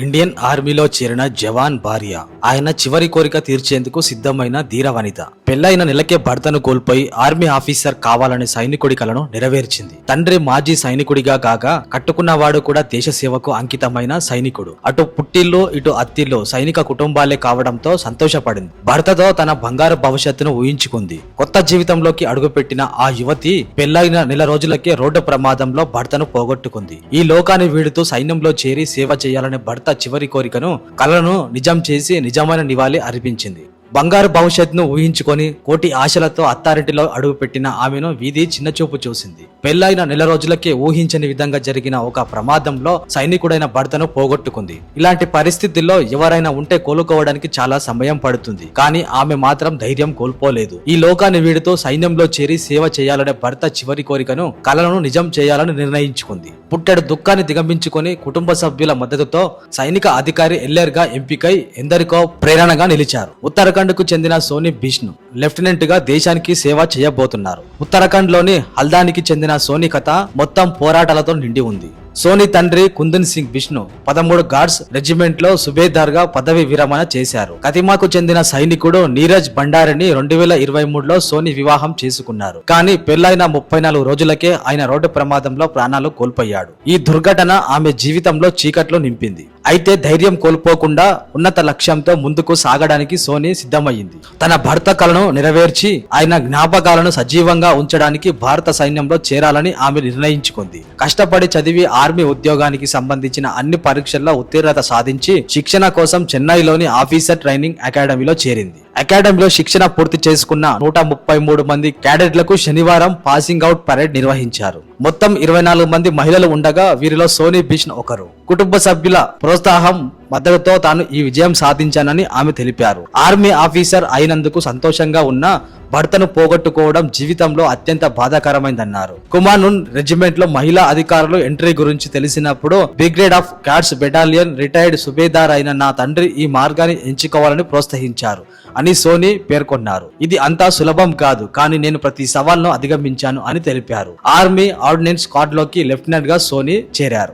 Indian ఆర్మీలో చేరిన జవాన్ భార్య. ఆయన చివరి కోరిక తీర్చేందుకు సిద్ధమైన ధీర వనిత. పెళ్ళైన నెలకే భర్తను కోల్పోయి ఆర్మీ ఆఫీసర్ కావాలనే సైనికుడి కలను నెరవేర్చింది. తండ్రి మాజీ సైనికుడిగా కాగా కట్టుకున్నవాడు కూడా దేశ సేవకు అంకితమైన సైనికుడు. అటు పుట్టిల్లు ఇటు అత్తిల్లు సైనిక కుటుంబాలే కావడంతో సంతోషపడింది. భర్తతో తన బంగారు భవిష్యత్తును ఊహించుకుంది. కొత్త జీవితంలోకి అడుగుపెట్టిన ఆ యువతి పెళ్ళైన నెల రోజులకే రోడ్డు ప్రమాదంలో భర్తను పోగొట్టుకుంది. ఈ లోకాన్ని వీడుతూ సైన్యంలో చేరి సేవ చేయాలనే భర్త చివరి కోరికను కలను నిజం చేసి నిజమైన నివాళి అర్పించింది. బంగారు భవిష్యత్తును ఊహించుకొని కోటి ఆశలతో అత్తారింటిలో అడుగుపెట్టిన ఆమెను వీధి చిన్నచూపు చూసింది. పెళ్ళైన నెల రోజులకే ఊహించని విధంగా జరిగిన ఒక ప్రమాదంలో సైనికుడైన భర్తను పోగొట్టుకుంది. ఇలాంటి పరిస్థితుల్లో ఎవరైనా ఉంటే కోలుకోవడానికి చాలా సమయం పడుతుంది. కానీ ఆమె మాత్రం ధైర్యం కోల్పోలేదు. ఈ లోకాన్ని వీడుతూ సైన్యంలో చేరి సేవ చేయాలనే భర్త చివరి కోరికను కలను నిజం చేయాలని నిర్ణయించుకుంది. పుట్టెడు దుఃఖాన్ని దిగమించుకుని కుటుంబ సభ్యుల మద్దతుతో సైనిక అధికారి ఎల్లర్గా ఎంపికై ఎందరికో ప్రేరణగా నిలిచారు. ఉత్తరాఖండ్కు చెందిన సోని బిష్ణు లెఫ్టినెంట్గా దేశానికి సేవ చేయబోతున్నారు. ఉత్తరాఖండ్లోని హల్దానికి చెందిన సోని కథ మొత్తం పోరాటాలతో నిండి ఉంది. సోని తండ్రి కుందన్ సింగ్ బిష్ణు పదమూడు గార్డ్స్ రెజిమెంట్లో సుబేదార్గా పదవి విరమణ చేశారు. కతిమాకు చెందిన సైనికుడు నీరజ్ భండారిని రెండు వేల ఇరవై మూడులో సోని వివాహం చేసుకున్నారు. కానీ పెళ్ళైన ముప్పై నాలుగు రోజులకే ఆయన రోడ్డు ప్రమాదంలో ప్రాణాలు కోల్పోయాడు. ఈ దుర్ఘటన ఆమె జీవితంలో చీకట్లు నింపింది. అయితే ధైర్యం కోల్పోకుండా ఉన్నత లక్ష్యంతో ముందుకు సాగడానికి సోనీ సిద్ధమయ్యింది. తన భర్త కలను నెరవేర్చి ఆయన జ్ఞాపకాలను సజీవంగా ఉంచడానికి భారత సైన్యంలో చేరాలని ఆమె నిర్ణయించుకుంది. కష్టపడి చదివి ఆర్మీ ఉద్యోగానికి సంబంధించిన అన్ని పరీక్షల్లో ఉత్తీర్ణత సాధించి శిక్షణ కోసం చెన్నైలోని ఆఫీసర్ ట్రైనింగ్ అకాడమీలో చేరింది. అకాడమీలో శిక్షణ పూర్తి చేసుకున్న నూట ముప్పై మూడు మంది క్యాడెట్లకు శనివారం పాసింగ్ అవుట్ పరేడ్ నిర్వహించారు. మొత్తం ఇరవై నాలుగు మంది మహిళలు ఉండగా వీరిలో సోనీ బిష్న్ ఒకరు. కుటుంబ సభ్యుల ప్రోత్సాహం మద్దతుతో తాను ఈ విజయం సాధించానని ఆమె తెలిపారు. ఆర్మీ ఆఫీసర్ అయినందుకు సంతోషంగా ఉన్న భర్తను పోగొట్టుకోవడం జీవితంలో అత్యంత బాధాకరమైందన్నారు. కుమానున్ రెజిమెంట్లో మహిళా అధికారులు ఎంట్రీ గురించి తెలిసినప్పుడు brigade of guards battalion retired subedar అయిన నా తండ్రి ఈ మార్గాన్ని ఎంచుకోవాలని ప్రోత్సహించారు అని సోని పేర్కొన్నారు. ఇది అంతా సులభం కాదు కానీ నేను ప్రతి సవాల్ను అధిగమించాను అని తెలిపారు. ఆర్మీ ఆర్డినెన్స్ స్క్వాడ్లోకి లెఫ్టినెంట్గా సోని చేరారు.